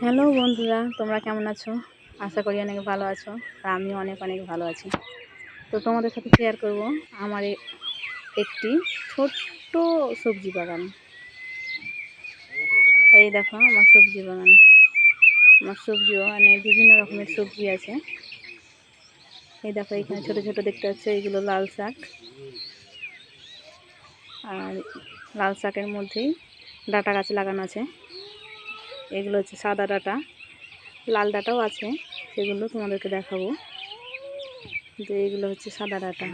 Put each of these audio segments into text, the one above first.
Hello বন্ধুরা, তোমরা কেমন আছো? আশা করি অনেক ভালো আছো, আর আমিও অনেক অনেক ভালো আছি। তো তোমাদের সাথে শেয়ার করব আমার একটি ছোট্ট সবজি বাগান। এই দেখো, আমার সবজি বাগান। আমার সবজি মানে বিভিন্ন রকমের সবজি আছে। এই দেখো, এখানে ছোট ছোট দেখতে পাচ্ছ এইগুলো লাল শাক। আর লাল শাকের মধ্যেই ডাটা গাছ লাগানো আছে। এগুলো হচ্ছে সাদা ডাটা, লাল ডাটাও আছে, সেগুলো তোমাদেরকে দেখাবো। যে এগুলো হচ্ছে সাদা ডাটা।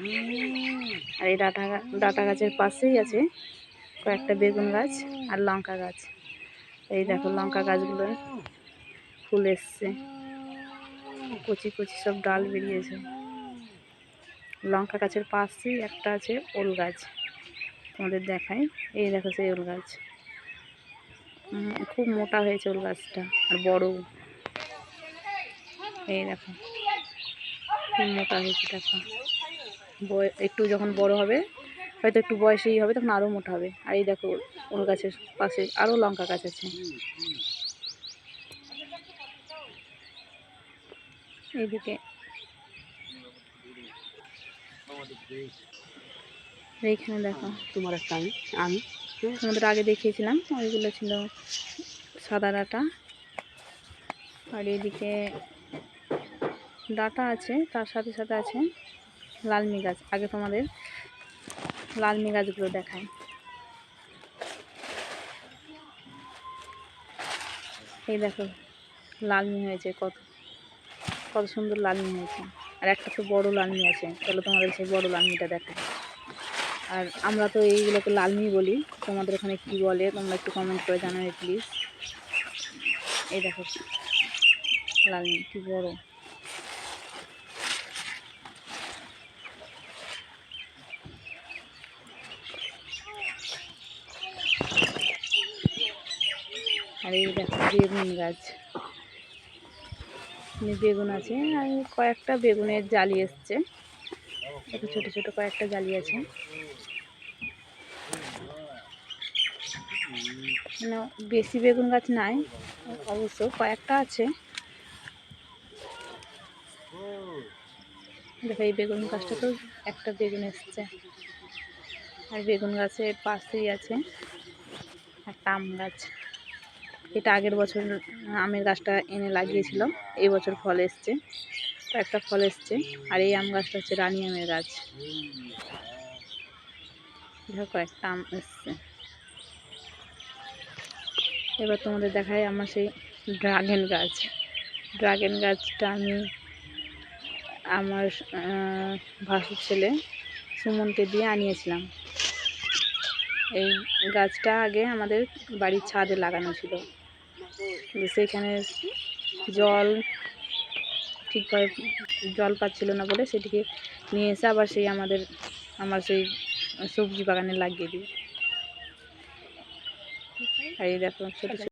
আর এই ডাটা ডাটা গাছের পাশেই আছে কয়েকটা বেগুন গাছ আর লঙ্কা গাছ। এই দেখো লঙ্কা গাছগুলো ফুল এসছে। কচি কচি সব ডাল বেরিয়েছে। লঙ্কা গাছের পাশেই একটা আছে ওল গাছ। তোমাদের দেখায় এই দেখো সেই ওল গাছ। খুব মোটা হয়েছে ওল গাছটা, আর বড়। এই দেখো, খুব মোটা হয়েছে দেখো। একটু যখন বড় হবে, হয়তো একটু বয়সেই হবে, তখন আরও মোটা হবে। আর এই দেখো ওল গাছের পাশে আরও লঙ্কা গাছ আছে। এইদিকে। এইখানে দেখো। তোমার একটা আমি আমি। তোমাদের আগে দেখিয়েছিলাম, ওইগুলো ছিল সাদা ডাটা। আর এদিকে ডাটা আছে, তার সাথে সাথে আছে লালমি গাছ আগে তোমাদের লালমি গাছগুলো দেখায় এই দেখো লালমি হয়েছে, কত কত সুন্দর লালমি হয়েছে। আর একটা তো বড় লালমি আছে, তাহলে তোমাদের সেই বড় লালমিটা দেখায় আর আমরা তো এইগুলোকে লালমি বলি। তোমাদের ওখানে কি বলে, তোমরা একটু কমেন্ট করে জানাবে প্লিজ এই দেখো, লালমি, কি বড়। আর এই দেখো, বেগুন গাছ। বেগুন আছে, আর কয়েকটা বেগুনের জালি এসছে। ছোটো ছোটো কয়েকটা জালি আছে। মানে বেশি বেগুন গাছ নাই, অবশ্য কয়েকটা আছে। দেখো, এই বেগুন গাছটা তো একটা বেগুন এসছে। আর বেগুন গাছের পাশেই আছে একটা আম গাছ। এটা আগের বছর আমের গাছটা এনে লাগিয়েছিল, এই বছর ফল এসছে, কয়েকটা ফল এসছে। আর এই আম গাছটা হচ্ছে রানী আমের গাছ। দেখো, কয়েকটা আম এসছে। এবার তোমাদের দেখায় আমার সেই ড্রাগন গাছ। ড্রাগন গাছটা আমি আমার ভাসুর ছেলে সুমনকে দিয়ে আনিয়েছিলাম। এই গাছটা আগে আমাদের বাড়ির ছাদে লাগানো ছিল। সেখানে জল ঠিকভাবে জল পাচ্ছিল না বলে সেটিকে নিয়ে এসে আবার সেই আমাদের, আমার সেই সবজি বাগানে লাগিয়ে দিই। আর এই দেখো ছোটো